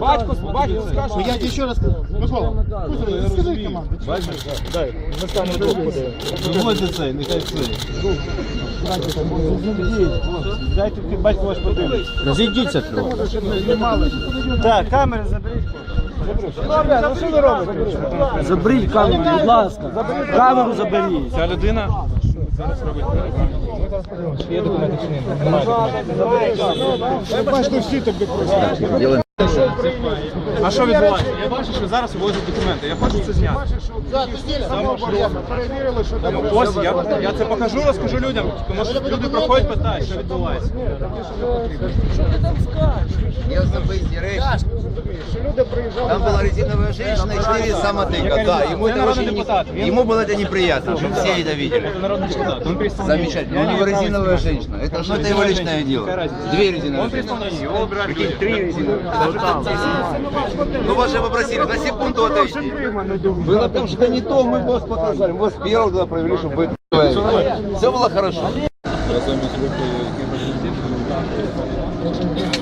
Батько, батько скаже. Я тебе еще раз скажу. Микола, скажи команду. Цей, нехай цей. Дайте батько ваш подивитися. Розійдіться трохи. Так, камери заберіть. Ну що ви робите? Заберіть камеру, будь ласка. Камеру заберіть. Ця людина зараз робить Є документи чи ні? Немає документів. Я бачу, всі тобі просять. А що відбувається? Я бачу, що зараз вивозять документи. Я хочу це зняти. Перевірили, що там. Ось я, я це покажу, розкажу людям, тому що люди проходять, питають, що відбувається. Я забыть речь. Там была резиновая женщина и четыре самотыка. Да, ему Это очень не-. Ему было это неприятно, чтобы все это видели. Замечательно. Я У не него резиновая женщина. Это, ну, это его личное дело. Две резиновые женщины. Какие? Три резиновые. Ну вас же попросили на секунду отойти. Было потому что не то, мы вас показали. Мы вас первого туда провели, чтобы вы... Все было хорошо. Які